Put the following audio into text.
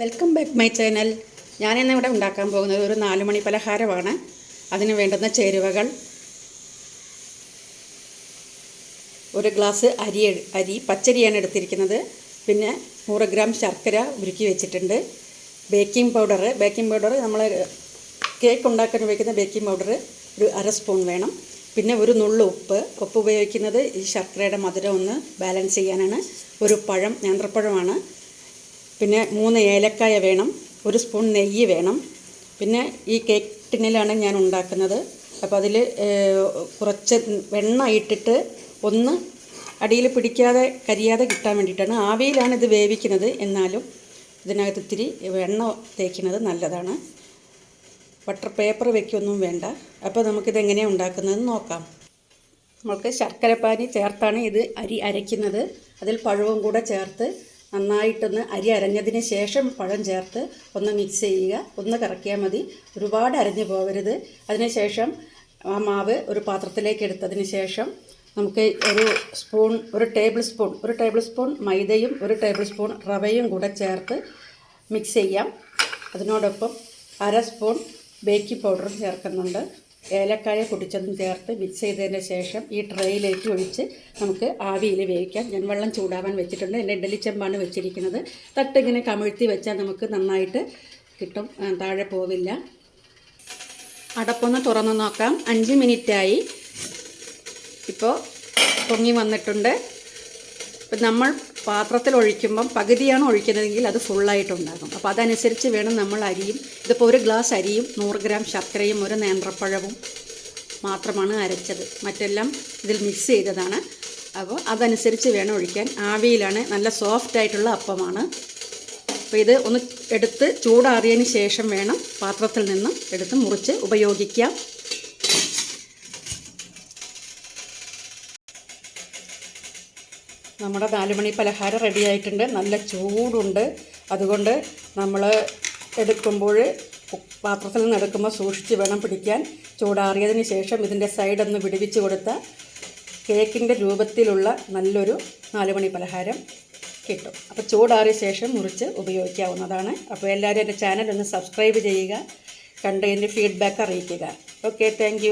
Welcome back my channel ഞാനിന്ന് ഇവിടെ ഉണ്ടാക്കാൻ പോകുന്നത് ഒരു നാലുമണി പലഹാരമാണ്. അതിന് വേണ്ടുന്ന ചേരുവകൾ. ഒരു ഗ്ലാസ് അരി അരി പച്ചരിയാണ് എടുത്തിരിക്കുന്നത്. പിന്നെ നൂറ് ഗ്രാം ശർക്കര ഉരുക്കി വെച്ചിട്ടുണ്ട്. ബേക്കിംഗ് പൗഡർ ബേക്കിംഗ് പൗഡർ നമ്മൾ കേക്ക് ഉണ്ടാക്കാൻ ഉപയോഗിക്കുന്ന ബേക്കിംഗ് പൗഡർ ഒരു അര സ്പൂൺ വേണം. പിന്നെ ഒരു നുള്ളു ഉപ്പ്. ഉപ്പ് ഉപയോഗിക്കുന്നത് ഈ ശർക്കരയുടെ മധുരം ഒന്ന് ബാലൻസ് ചെയ്യാനാണ്. ഒരു പഴം നേന്ത്രപ്പഴമാണ്. പിന്നെ മൂന്ന് ഏലക്കായ വേണം ഒരു സ്പൂൺ നെയ്യ് വേണം. പിന്നെ ഈ കേക്ക് ടിന്നിലാണ് ഞാൻ ഉണ്ടാക്കുന്നത്. അപ്പോൾ അതിൽ കുറച്ച് വെണ്ണ ഇട്ടിട്ട് ഒന്ന് അടിയിൽ പിടിക്കാതെ കരിയാതെ കിട്ടാൻ വേണ്ടിയിട്ടാണ്. ആവിയിലാണ് ഇത് വേവിക്കുന്നത്. എന്നാലും ഇതിനകത്ത് ഇത്തിരി വെണ്ണ തേക്കുന്നത് നല്ലതാണ്. ബട്ടർ പേപ്പർ വെക്കൊന്നും വേണ്ട. അപ്പോൾ നമുക്കിത് എങ്ങനെയാണ് ഉണ്ടാക്കുന്നതെന്ന് നോക്കാം. നമുക്ക് ശർക്കരപ്പാനി ചേർത്താണ് ഇത് അരി അരയ്ക്കുന്നത്. അതിൽ പഴവും കൂടെ ചേർത്ത് നന്നായിട്ടൊന്ന് അരി അരഞ്ഞതിന് ശേഷം പഴം ചേർത്ത് ഒന്ന് മിക്സ് ചെയ്യുക. ഒന്ന് കറക്കിയാൽ മതി. ഒരുപാട് അരഞ്ഞു പോകരുത്. അതിനുശേഷം ആ മാവ് ഒരു പാത്രത്തിലേക്ക് എടുത്തതിന് ശേഷം നമുക്ക് ഒരു സ്പൂൺ ഒരു ടേബിൾ സ്പൂൺ ഒരു ടേബിൾ സ്പൂൺ മൈദയും ഒരു ടേബിൾ സ്പൂൺ റവയും കൂടെ ചേർത്ത് മിക്സ് ചെയ്യാം. അതിനോടൊപ്പം അര സ്പൂൺ ബേക്കിംഗ് പൗഡറും ചേർക്കുന്നുണ്ട്. ഏലക്കായ പൊടിച്ചതും ചേർത്ത് മിക്സ് ചെയ്തതിന് ശേഷം ഈ ട്രേയിലേക്ക് ഒഴിച്ച് നമുക്ക് ആവിയിൽ വേവിക്കാം. ഞാൻ വെള്ളം ചൂടാവാൻ വെച്ചിട്ടുണ്ട്. എന്റെ ഇഡലി ചെമ്പാണ് വെച്ചിരിക്കുന്നത്. തട്ടിങ്ങനെ കമിഴ്ത്തി വെച്ചാൽ നമുക്ക് നന്നായിട്ട് കിട്ടും. താഴെ പോവില്ല. അടപ്പൊന്ന് തുറന്ന് നോക്കാം. അഞ്ച് മിനിറ്റായി. ഇപ്പോൾ പൊങ്ങി വന്നിട്ടുണ്ട്. ഇപ്പം നമ്മൾ പാത്രത്തിൽ ഒഴിക്കുമ്പം പകുതിയാണ് ഒഴിക്കുന്നതെങ്കിൽ അത് ഫുള്ളായിട്ടുണ്ടാകും അപ്പോൾ അതനുസരിച്ച് വേണം നമ്മൾ അരിയും. ഇതിപ്പോൾ ഒരു ഗ്ലാസ് അരിയും നൂറ് ഗ്രാം ശർക്കരയും ഒരു നേന്ത്രപ്പഴവും മാത്രമാണ് അരച്ചത്. മറ്റെല്ലാം ഇതിൽ മിക്സ് ചെയ്തതാണ്. അപ്പോൾ അതനുസരിച്ച് വേണം ഒഴിക്കാൻ. ആവിയിലാണ് നല്ല സോഫ്റ്റ് ആയിട്ടുള്ള അപ്പമാണ്. അപ്പോൾ ഇത് ഒന്ന് എടുത്ത് ചൂടാറിയതിന് ശേഷം വേണം പാത്രത്തിൽ നിന്നും എടുത്ത് മുറിച്ച് ഉപയോഗിക്കാം. നമ്മുടെ നാലുമണി പലഹാരം റെഡി ആയിട്ടുണ്ട്. നല്ല ചൂടുണ്ട്. അതുകൊണ്ട് നമ്മൾ എടുക്കുമ്പോൾ പാത്രത്തിൽ നിന്ന് എടുക്കുമ്പോൾ സൂക്ഷിച്ച് വേണം പിടിക്കാൻ. ചൂടാറിയതിന് ശേഷം ഇതിന്റെ സൈഡൊന്ന് വിടുവിച്ച് കൊടുത്ത കേക്കിന്റെ രൂപത്തിലുള്ള നല്ലൊരു നാലുമണി പലഹാരം കിട്ടും. അപ്പോൾ ചൂടാറിയ ശേഷം മുറിച്ച് ഉപയോഗിക്കാവുന്നതാണ്. അപ്പോൾ എല്ലാവരും എന്റെ ചാനൽ ഒന്ന് സബ്സ്ക്രൈബ് ചെയ്യുക. കണ്ടതിന്റെ ഫീഡ്ബാക്ക് അറിയിക്കുക. Okay thank